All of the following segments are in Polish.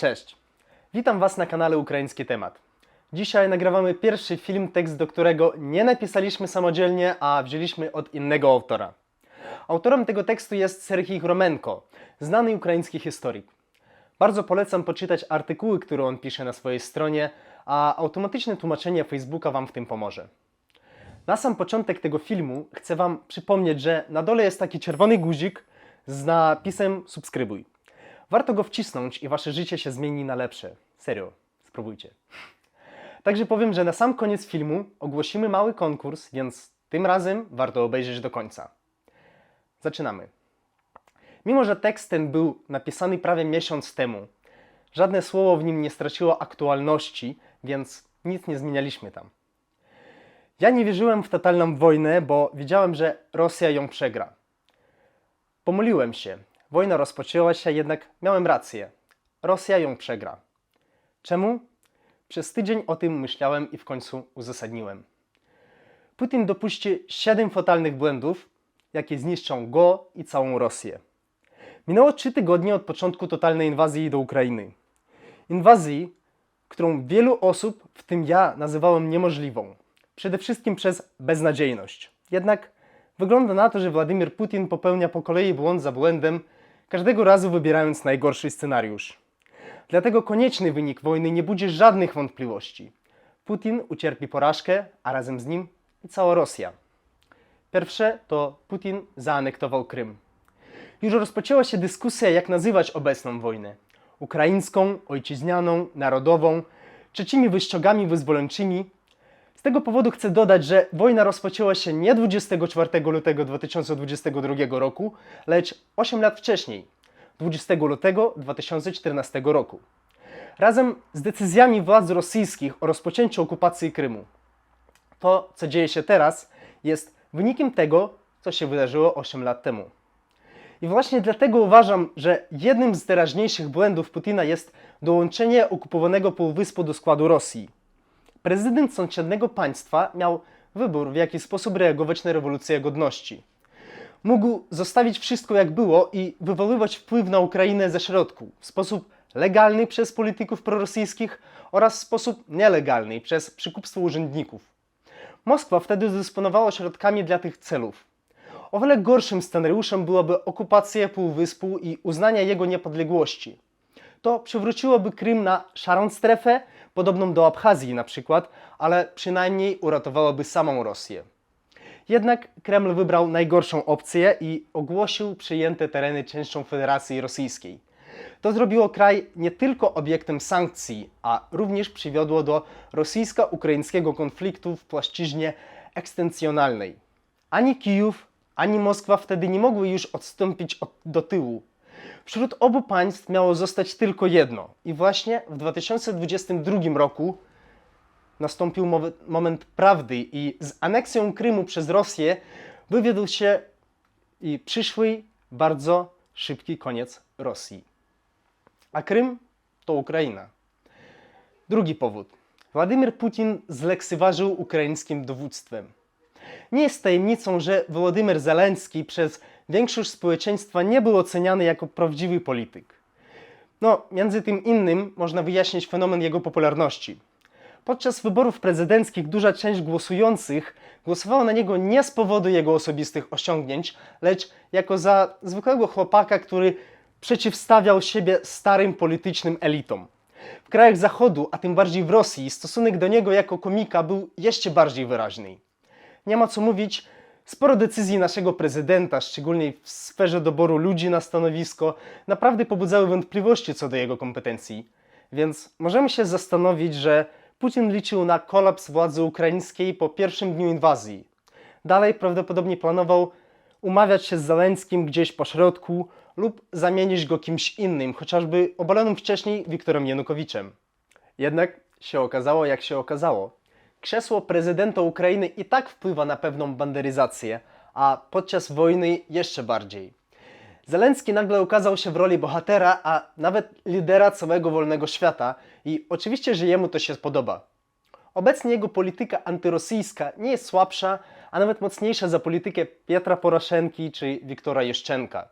Cześć! Witam Was na kanale Ukraiński Temat. Dzisiaj nagrywamy pierwszy film, tekst do którego nie napisaliśmy samodzielnie, a wzięliśmy od innego autora. Autorem tego tekstu jest Serhii Romenko, znany ukraiński historyk. Bardzo polecam poczytać artykuły, które on pisze na swojej stronie, a automatyczne tłumaczenie Facebooka Wam w tym pomoże. Na sam początek tego filmu chcę Wam przypomnieć, że na dole jest taki czerwony guzik z napisem subskrybuj. Warto go wcisnąć i Wasze życie się zmieni na lepsze. Serio, spróbujcie. Także powiem, że na sam koniec filmu ogłosimy mały konkurs, więc tym razem warto obejrzeć do końca. Zaczynamy. Mimo, że tekst ten był napisany prawie miesiąc temu, żadne słowo w nim nie straciło aktualności, więc nic nie zmienialiśmy tam. Ja nie wierzyłem w totalną wojnę, bo wiedziałem, że Rosja ją przegra. Pomyliłem się. Wojna rozpoczęła się, jednak miałem rację. Rosja ją przegra. Czemu? Przez tydzień o tym myślałem i w końcu uzasadniłem. Putin dopuści 7 fatalnych błędów, jakie zniszczą go i całą Rosję. Minęło 3 tygodnie od początku totalnej inwazji do Ukrainy. Inwazji, którą wielu osób, w tym ja, nazywałem niemożliwą. Przede wszystkim przez beznadziejność. Jednak wygląda na to, że Władimir Putin popełnia po kolei błąd za błędem, każdego razu wybierając najgorszy scenariusz. Dlatego konieczny wynik wojny nie budzi żadnych wątpliwości. Putin ucierpi porażkę, a razem z nim i cała Rosja. Pierwsze to Putin zaanektował Krym. Już rozpoczęła się dyskusja, jak nazywać obecną wojnę. Ukraińską, ojczyźnianą, narodową, trzecimi wyścigami wyzwoleńczymi. Z tego powodu chcę dodać, że wojna rozpoczęła się nie 24 lutego 2022 roku, lecz 8 lat wcześniej, 20 lutego 2014 roku. Razem z decyzjami władz rosyjskich o rozpoczęciu okupacji Krymu. To, co dzieje się teraz, jest wynikiem tego, co się wydarzyło 8 lat temu. I właśnie dlatego uważam, że jednym z teraźniejszych błędów Putina jest dołączenie okupowanego półwyspu do składu Rosji. Prezydent sąsiedniego państwa miał wybór, w jaki sposób reagować na rewolucję godności. Mógł zostawić wszystko jak było i wywoływać wpływ na Ukrainę ze środku w sposób legalny przez polityków prorosyjskich oraz w sposób nielegalny przez przykupstwo urzędników. Moskwa wtedy dysponowała środkami dla tych celów. O wiele gorszym scenariuszem byłaby okupacja półwyspu i uznanie jego niepodległości. To przywróciłoby Krym na szarą strefę, podobną do Abchazji na przykład, ale przynajmniej uratowałoby samą Rosję. Jednak Kreml wybrał najgorszą opcję i ogłosił przyjęte tereny częścią Federacji Rosyjskiej. To zrobiło kraj nie tylko obiektem sankcji, a również przywiodło do rosyjsko-ukraińskiego konfliktu w płaszczyźnie ekstencjonalnej. Ani Kijów, ani Moskwa wtedy nie mogły już odstąpić od, do tyłu. Wśród obu państw miało zostać tylko jedno. I właśnie w 2022 roku nastąpił moment prawdy i z aneksją Krymu przez Rosję wywiódł się i przyszły bardzo szybki koniec Rosji. A Krym to Ukraina. Drugi powód. Władimir Putin zlekceważył ukraińskim dowództwem. Nie jest tajemnicą, że Wołodymyr Zelenski przez większość społeczeństwa nie był oceniany jako prawdziwy polityk. No, między tym innym można wyjaśnić fenomen jego popularności. Podczas wyborów prezydenckich duża część głosujących głosowała na niego nie z powodu jego osobistych osiągnięć, lecz jako za zwykłego chłopaka, który przeciwstawiał siebie starym politycznym elitom. W krajach Zachodu, a tym bardziej w Rosji, stosunek do niego jako komika był jeszcze bardziej wyraźny. Nie ma co mówić, sporo decyzji naszego prezydenta, szczególnie w sferze doboru ludzi na stanowisko, naprawdę pobudzały wątpliwości co do jego kompetencji. Więc możemy się zastanowić, że Putin liczył na kolaps władzy ukraińskiej po pierwszym dniu inwazji. Dalej prawdopodobnie planował umawiać się z Zeleńskim gdzieś po środku lub zamienić go kimś innym, chociażby obalonym wcześniej Wiktorem Janukowiczem. Jednak się okazało, jak się okazało. Krzesło prezydenta Ukrainy i tak wpływa na pewną banderyzację, a podczas wojny jeszcze bardziej. Zelenski nagle ukazał się w roli bohatera, a nawet lidera całego wolnego świata i oczywiście, że jemu to się podoba. Obecnie jego polityka antyrosyjska nie jest słabsza, a nawet mocniejsza za politykę Pietra Poroszenki czy Wiktora Juszczenka.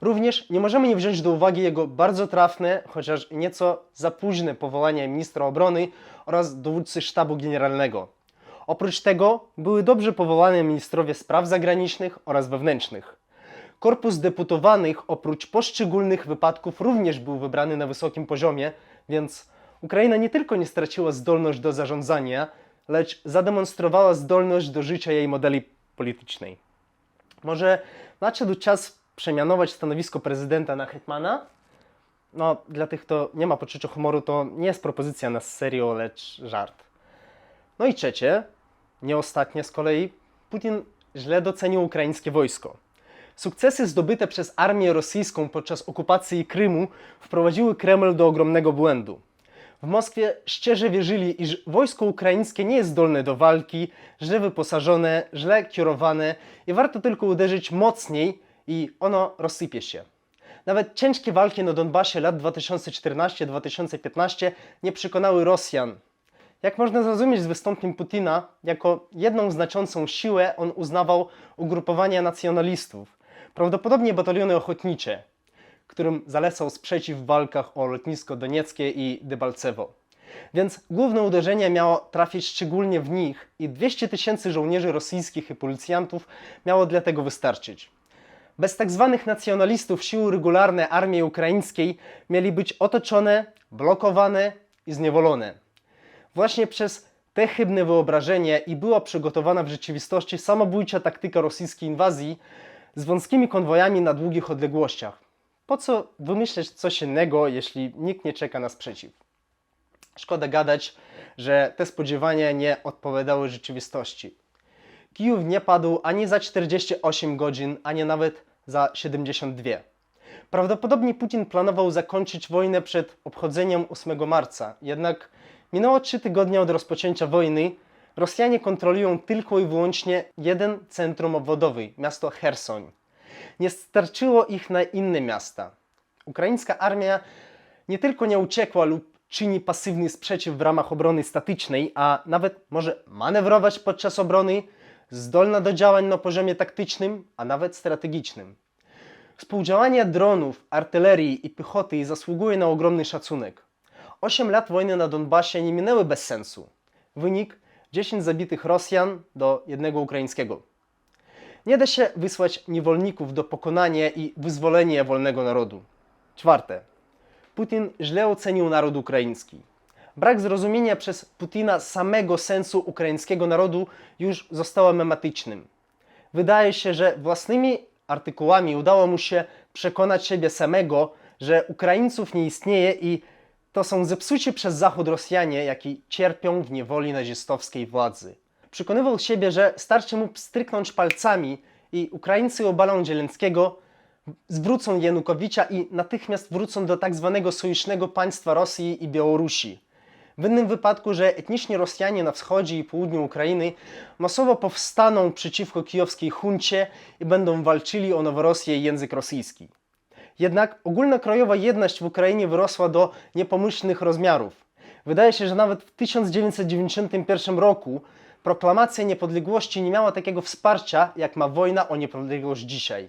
Również nie możemy nie wziąć do uwagi jego bardzo trafne, chociaż nieco za późne powołanie ministra obrony oraz dowódcy sztabu generalnego. Oprócz tego były dobrze powołane ministrowie spraw zagranicznych oraz wewnętrznych. Korpus deputowanych oprócz poszczególnych wypadków również był wybrany na wysokim poziomie, więc Ukraina nie tylko nie straciła zdolność do zarządzania, lecz zademonstrowała zdolność do życia jej modeli politycznej. Może nadszedł czas przemianować stanowisko prezydenta na hetmana? No, dla tych, kto nie ma poczucia humoru, to nie jest propozycja na serio, lecz żart. No i trzecie, nie ostatnie z kolei, Putin źle docenił ukraińskie wojsko. Sukcesy zdobyte przez armię rosyjską podczas okupacji Krymu wprowadziły Kreml do ogromnego błędu. W Moskwie szczerze wierzyli, iż wojsko ukraińskie nie jest zdolne do walki, źle wyposażone, źle kierowane i warto tylko uderzyć mocniej i ono rozsypie się. Nawet ciężkie walki na Donbasie lat 2014-2015 nie przekonały Rosjan. Jak można zrozumieć z wystąpień Putina, jako jedną znaczącą siłę on uznawał ugrupowania nacjonalistów, prawdopodobnie bataliony ochotnicze, którym zalecał sprzeciw w walkach o lotnisko donieckie i Debalcewo. Więc główne uderzenie miało trafić szczególnie w nich i 200 tysięcy żołnierzy rosyjskich i policjantów miało dla tego wystarczyć. Bez tak zwanych nacjonalistów siły regularne armii ukraińskiej mieli być otoczone, blokowane i zniewolone. Właśnie przez te chybne wyobrażenie i była przygotowana w rzeczywistości samobójcza taktyka rosyjskiej inwazji z wąskimi konwojami na długich odległościach. Po co wymyśleć coś innego, jeśli nikt nie czeka na sprzeciw? Szkoda gadać, że te spodziewania nie odpowiadały rzeczywistości. Kijów nie padł ani za 48 godzin, ani nawet za 72. Prawdopodobnie Putin planował zakończyć wojnę przed obchodzeniem 8 marca, jednak minęło 3 tygodnie od rozpoczęcia wojny. Rosjanie kontrolują tylko i wyłącznie jeden centrum obwodowy, miasto Hersoń. Nie starczyło ich na inne miasta. Ukraińska armia nie tylko nie uciekła lub czyni pasywny sprzeciw w ramach obrony statycznej, a nawet może manewrować podczas obrony, zdolna do działań na poziomie taktycznym, a nawet strategicznym. Współdziałanie dronów, artylerii i piechoty zasługuje na ogromny szacunek. Osiem lat wojny na Donbasie nie minęły bez sensu. Wynik 10 zabitych Rosjan do jednego ukraińskiego. Nie da się wysłać niewolników do pokonania i wyzwolenia wolnego narodu. Czwarte. Putin źle ocenił naród ukraiński. Brak zrozumienia przez Putina samego sensu ukraińskiego narodu już zostało mematycznym. Wydaje się, że własnymi artykułami udało mu się przekonać siebie samego, że Ukraińców nie istnieje i to są zepsuci przez Zachód Rosjanie, jaki cierpią w niewoli nazistowskiej władzy. Przekonywał siebie, że starczy mu stryknąć palcami i Ukraińcy obalą Zielenskiego, zwrócą Janukowicza i natychmiast wrócą do tak zwanego sojusznego państwa Rosji i Białorusi. W innym wypadku, że etniczni Rosjanie na wschodzie i południu Ukrainy masowo powstaną przeciwko kijowskiej huncie i będą walczyli o Noworosję i język rosyjski. Jednak ogólnokrajowa jedność w Ukrainie wyrosła do niepomyślnych rozmiarów. Wydaje się, że nawet w 1991 roku proklamacja niepodległości nie miała takiego wsparcia, jak ma wojna o niepodległość dzisiaj.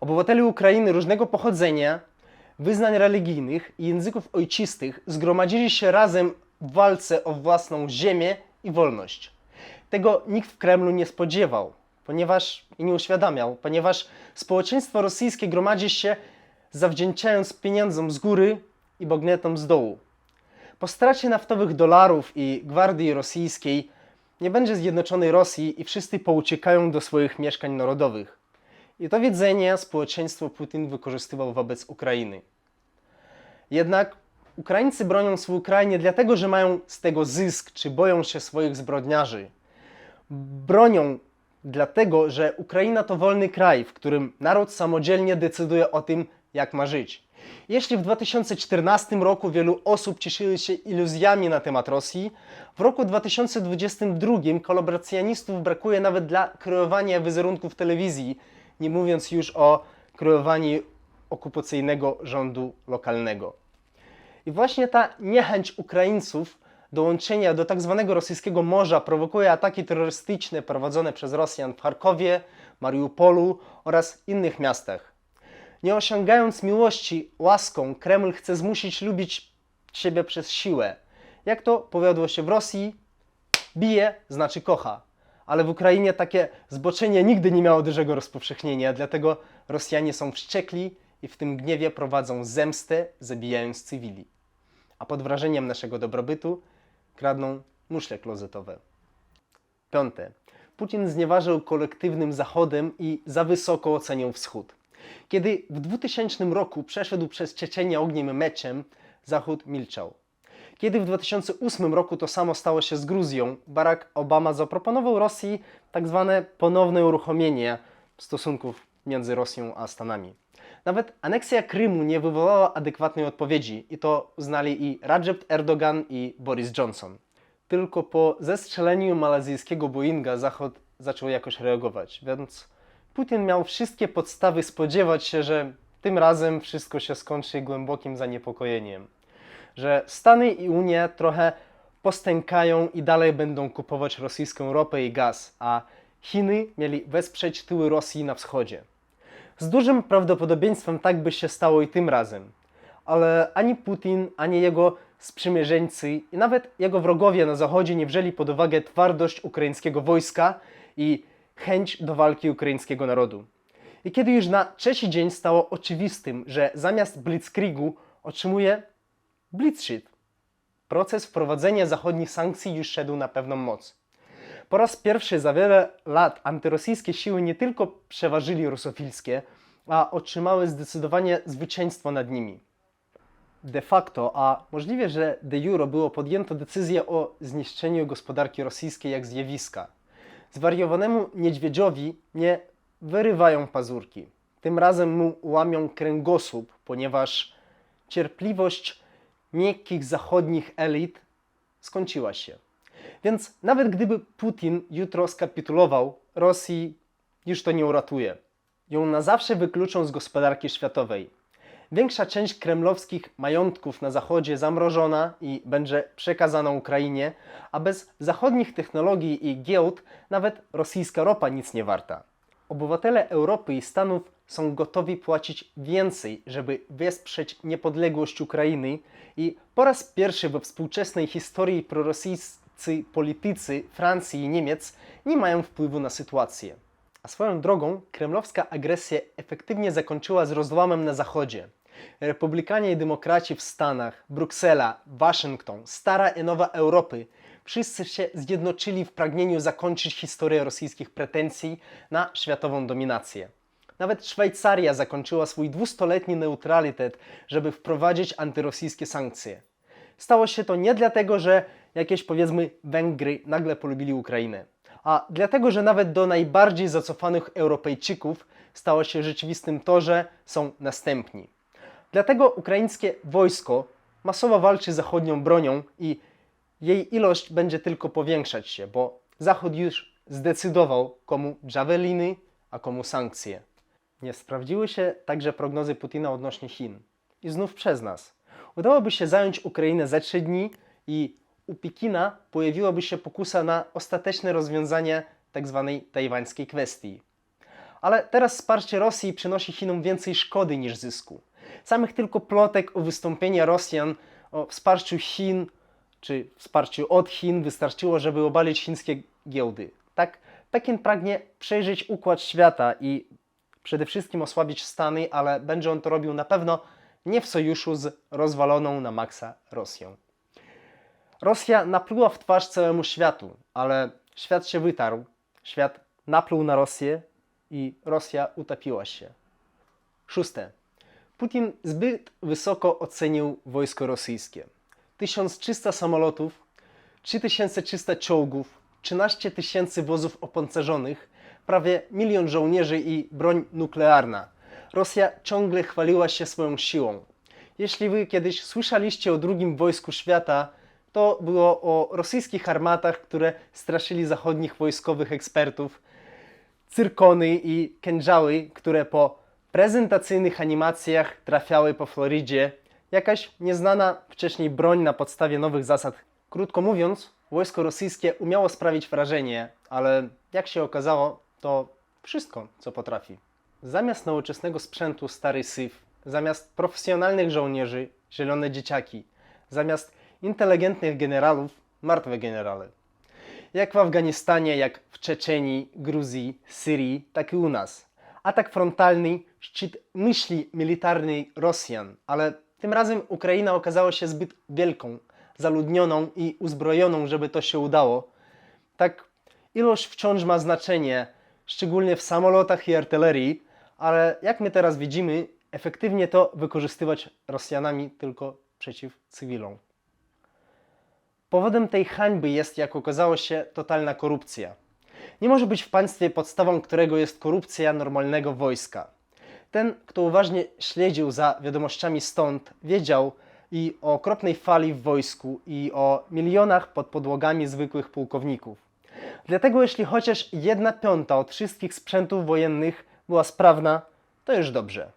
Obywatele Ukrainy różnego pochodzenia, wyznań religijnych i języków ojczystych zgromadzili się razem w walce o własną ziemię i wolność. Tego nikt w Kremlu nie spodziewał, ponieważ i nie uświadamiał, ponieważ społeczeństwo rosyjskie gromadzi się zawdzięczając pieniądzom z góry i bagnetom z dołu. Po stracie naftowych dolarów i gwardii rosyjskiej nie będzie zjednoczonej Rosji i wszyscy pouciekają do swoich mieszkań narodowych. I to wiedzenie społeczeństwo Putin wykorzystywał wobec Ukrainy. Jednak Ukraińcy bronią swój kraj nie dlatego, że mają z tego zysk, czy boją się swoich zbrodniarzy. Bronią dlatego, że Ukraina to wolny kraj, w którym naród samodzielnie decyduje o tym, jak ma żyć. Jeśli w 2014 roku wielu osób cieszyło się iluzjami na temat Rosji, w roku 2022 kolaboracjonistów brakuje nawet dla kreowania wizerunków telewizji, nie mówiąc już o kreowaniu okupacyjnego rządu lokalnego. I właśnie ta niechęć Ukraińców do łączenia do tak zwanego rosyjskiego morza prowokuje ataki terrorystyczne prowadzone przez Rosjan w Charkowie, Mariupolu oraz innych miastach. Nie osiągając miłości łaską, Kreml chce zmusić lubić siebie przez siłę. Jak to powiodło się w Rosji, bije znaczy kocha. Ale w Ukrainie takie zboczenie nigdy nie miało dużego rozpowszechnienia, dlatego Rosjanie są wściekli i w tym gniewie prowadzą zemstę, zabijając cywili. A pod wrażeniem naszego dobrobytu kradną muszle klozetowe. Piąte. Putin znieważył kolektywnym Zachodem i za wysoko ocenił Wschód. Kiedy w 2000 roku przeszedł przez Czeczenię ogniem meczem, Zachód milczał. Kiedy w 2008 roku to samo stało się z Gruzją, Barack Obama zaproponował Rosji tak zwane ponowne uruchomienie stosunków między Rosją a Stanami. Nawet aneksja Krymu nie wywołała adekwatnej odpowiedzi i to uznali i Recep Erdogan i Boris Johnson. Tylko po zestrzeleniu malazyjskiego Boeinga Zachód zaczął jakoś reagować, więc Putin miał wszystkie podstawy spodziewać się, że tym razem wszystko się skończy głębokim zaniepokojeniem że Stany i Unia trochę postękają i dalej będą kupować rosyjską ropę i gaz, a Chiny mieli wesprzeć tyły Rosji na wschodzie. Z dużym prawdopodobieństwem tak by się stało i tym razem. Ale ani Putin, ani jego sprzymierzeńcy i nawet jego wrogowie na zachodzie nie wzięli pod uwagę twardość ukraińskiego wojska i chęć do walki ukraińskiego narodu. I kiedy już na trzeci dzień stało oczywistym, że zamiast blitzkriegu otrzymuje Blitzschritt. Proces wprowadzenia zachodnich sankcji już szedł na pewną moc. Po raz pierwszy za wiele lat antyrosyjskie siły nie tylko przeważyli rusofilskie, a otrzymały zdecydowanie zwycięstwo nad nimi. De facto, a możliwe, że de jure było podjęto decyzję o zniszczeniu gospodarki rosyjskiej jak zjawiska. Zwariowanemu niedźwiedziowi nie wyrywają pazurki. Tym razem mu łamią kręgosłup, ponieważ cierpliwość miekkich zachodnich elit skończyła się. Więc nawet gdyby Putin jutro skapitulował, Rosji już to nie uratuje. Ją na zawsze wykluczą z gospodarki światowej. Większa część kremlowskich majątków na zachodzie zamrożona i będzie przekazana Ukrainie, a bez zachodnich technologii i giełd nawet rosyjska ropa nic nie warta. Obywatele Europy i Stanów są gotowi płacić więcej, żeby wesprzeć niepodległość Ukrainy i po raz pierwszy we współczesnej historii prorosyjscy politycy Francji i Niemiec nie mają wpływu na sytuację. A swoją drogą kremlowska agresja efektywnie zakończyła z rozłamem na Zachodzie. Republikanie i demokraci w Stanach, Bruksela, Waszyngton, stara i nowa Europy wszyscy się zjednoczyli w pragnieniu zakończyć historię rosyjskich pretensji na światową dominację. Nawet Szwajcaria zakończyła swój dwustoletni neutralitet, żeby wprowadzić antyrosyjskie sankcje. Stało się to nie dlatego, że jakieś powiedzmy Węgry nagle polubili Ukrainę, a dlatego, że nawet do najbardziej zacofanych Europejczyków stało się rzeczywistym to, że są następni. Dlatego ukraińskie wojsko masowo walczy z zachodnią bronią i jej ilość będzie tylko powiększać się, bo Zachód już zdecydował, komu javeliny, a komu sankcje. Nie sprawdziły się także prognozy Putina odnośnie Chin. I znów przez nas. Udałoby się zająć Ukrainę za trzy dni i u Pekina pojawiłaby się pokusa na ostateczne rozwiązanie tzw. tajwańskiej kwestii. Ale teraz wsparcie Rosji przynosi Chinom więcej szkody niż zysku. Samych tylko plotek o wystąpieniu Rosjan, o wsparciu Chin czy wsparciu od Chin wystarczyło, żeby obalić chińskie giełdy. Tak, Pekin pragnie przejrzeć układ świata i przede wszystkim osłabić Stany, ale będzie on to robił na pewno nie w sojuszu z rozwaloną na maksa Rosją. Rosja napluła w twarz całemu światu, ale świat się wytarł, świat napluł na Rosję i Rosja utapiła się. Szóste. Putin zbyt wysoko ocenił wojsko rosyjskie. 1300 samolotów, 3300 czołgów, 13 tysięcy wozów opancerzonych, prawie milion żołnierzy i broń nuklearna. Rosja ciągle chwaliła się swoją siłą. Jeśli wy kiedyś słyszeliście o drugim wojsku świata, to było o rosyjskich armatach, które straszyli zachodnich wojskowych ekspertów, cyrkony i kędzzały, które po prezentacyjnych animacjach trafiały po Florydzie, jakaś nieznana wcześniej broń na podstawie nowych zasad. Krótko mówiąc, wojsko rosyjskie umiało sprawić wrażenie, ale jak się okazało, to wszystko, co potrafi. zamiast nowoczesnego sprzętu stary syf, zamiast profesjonalnych żołnierzy zielone dzieciaki, zamiast inteligentnych generałów martwe generale. Jak w Afganistanie, jak w Czeczenii, Gruzji, Syrii, tak i u nas. Atak frontalny, szczyt myśli militarnej Rosjan, ale tym razem Ukraina okazała się zbyt wielką, zaludnioną i uzbrojoną, żeby to się udało. Tak, ilość wciąż ma znaczenie, szczególnie w samolotach i artylerii, ale jak my teraz widzimy, efektywnie to wykorzystywać Rosjanami tylko przeciw cywilom. Powodem tej hańby jest, jak okazało się, totalna korupcja. Nie może być w państwie podstawą którego jest korupcja normalnego wojska. Ten, kto uważnie śledził za wiadomościami stąd, wiedział i o okropnej fali w wojsku, i o milionach pod podłogami zwykłych pułkowników. Dlatego, jeśli chociaż jedna piąta od wszystkich sprzętów wojennych była sprawna, to już dobrze.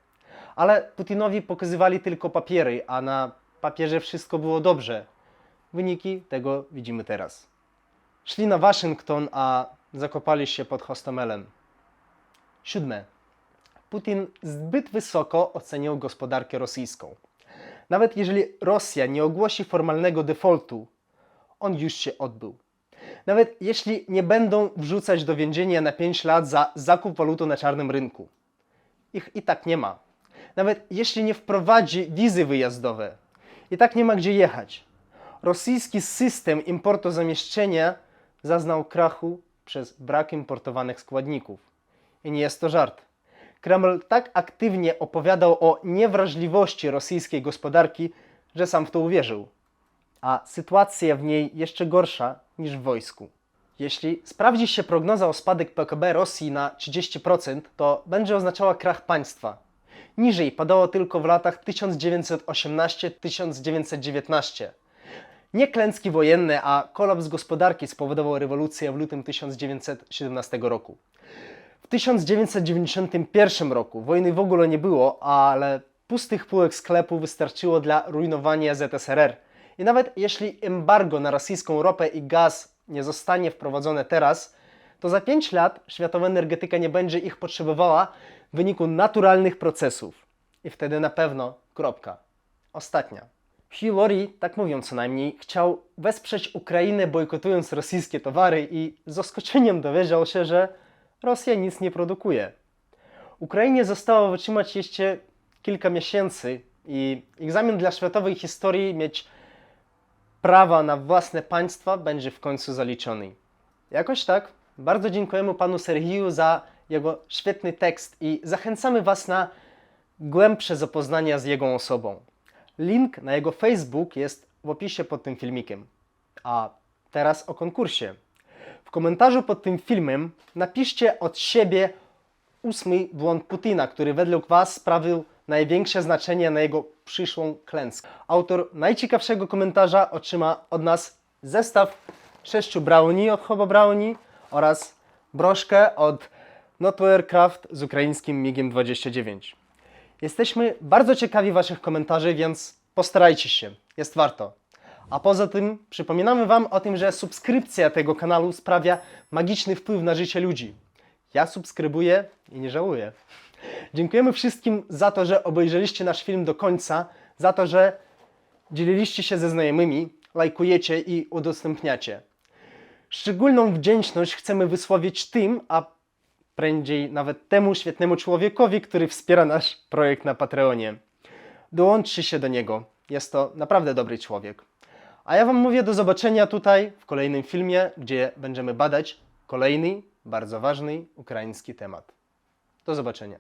Ale Putinowi pokazywali tylko papiery, a na papierze wszystko było dobrze. Wyniki tego widzimy teraz. Szli na Waszyngton, a zakopali się pod Hostomelem. Siódme. Putin zbyt wysoko ocenił gospodarkę rosyjską. Nawet jeżeli Rosja nie ogłosi formalnego defaultu, on już się odbył. Nawet jeśli nie będą wrzucać do więzienia na 5 lat za zakup waluty na czarnym rynku. Ich i tak nie ma. Nawet jeśli nie wprowadzi wizy wyjazdowe, i tak nie ma gdzie jechać. Rosyjski system importu zamieszczenia zaznał krachu przez brak importowanych składników. I nie jest to żart. Kreml tak aktywnie opowiadał o niewrażliwości rosyjskiej gospodarki, że sam w to uwierzył. A sytuacja w niej jeszcze gorsza niż w wojsku. Jeśli sprawdzi się prognoza o spadek PKB Rosji na 30%, to będzie oznaczała krach państwa. Niżej padało tylko w latach 1918-1919. Nie klęski wojenne, a kolaps gospodarki spowodował rewolucję w lutym 1917 roku. W 1991 roku wojny w ogóle nie było, ale pustych półek sklepu wystarczyło dla rujnowania ZSRR. I nawet jeśli embargo na rosyjską ropę i gaz nie zostanie wprowadzone teraz, to za 5 lat światowa energetyka nie będzie ich potrzebowała w wyniku naturalnych procesów. I wtedy na pewno kropka. Ostatnia. Laurie, tak mówią co najmniej, chciał wesprzeć Ukrainę bojkotując rosyjskie towary i z zaskoczeniem dowiedział się, że Rosja nic nie produkuje. Ukrainie zostało wytrzymać jeszcze kilka miesięcy i egzamin dla światowej historii mieć prawa na własne państwa będzie w końcu zaliczony. Jakoś tak, bardzo dziękujemy panu Sergiju za jego świetny tekst i zachęcamy was na głębsze zapoznania z jego osobą. Link na jego Facebook jest w opisie pod tym filmikiem. A teraz o konkursie. W komentarzu pod tym filmem napiszcie od siebie ósmy błąd Putina, który według Was sprawił największe znaczenie na jego przyszłą klęskę. Autor najciekawszego komentarza otrzyma od nas zestaw sześciu brownie od Hobo Brownie oraz broszkę od Not Aircraft z ukraińskim MIGiem 29. Jesteśmy bardzo ciekawi Waszych komentarzy, więc postarajcie się, jest warto. A poza tym przypominamy Wam o tym, że subskrypcja tego kanału sprawia magiczny wpływ na życie ludzi. Ja subskrybuję i nie żałuję. Dziękujemy wszystkim za to, że obejrzeliście nasz film do końca, za to, że dzieliliście się ze znajomymi, lajkujecie i udostępniacie. Szczególną wdzięczność chcemy wysłowić tym, a prędzej nawet temu świetnemu człowiekowi, który wspiera nasz projekt na Patreonie. Dołączcie się do niego. Jest to naprawdę dobry człowiek. A ja Wam mówię do zobaczenia tutaj w kolejnym filmie, gdzie będziemy badać kolejny, bardzo ważny ukraiński temat. Do zobaczenia.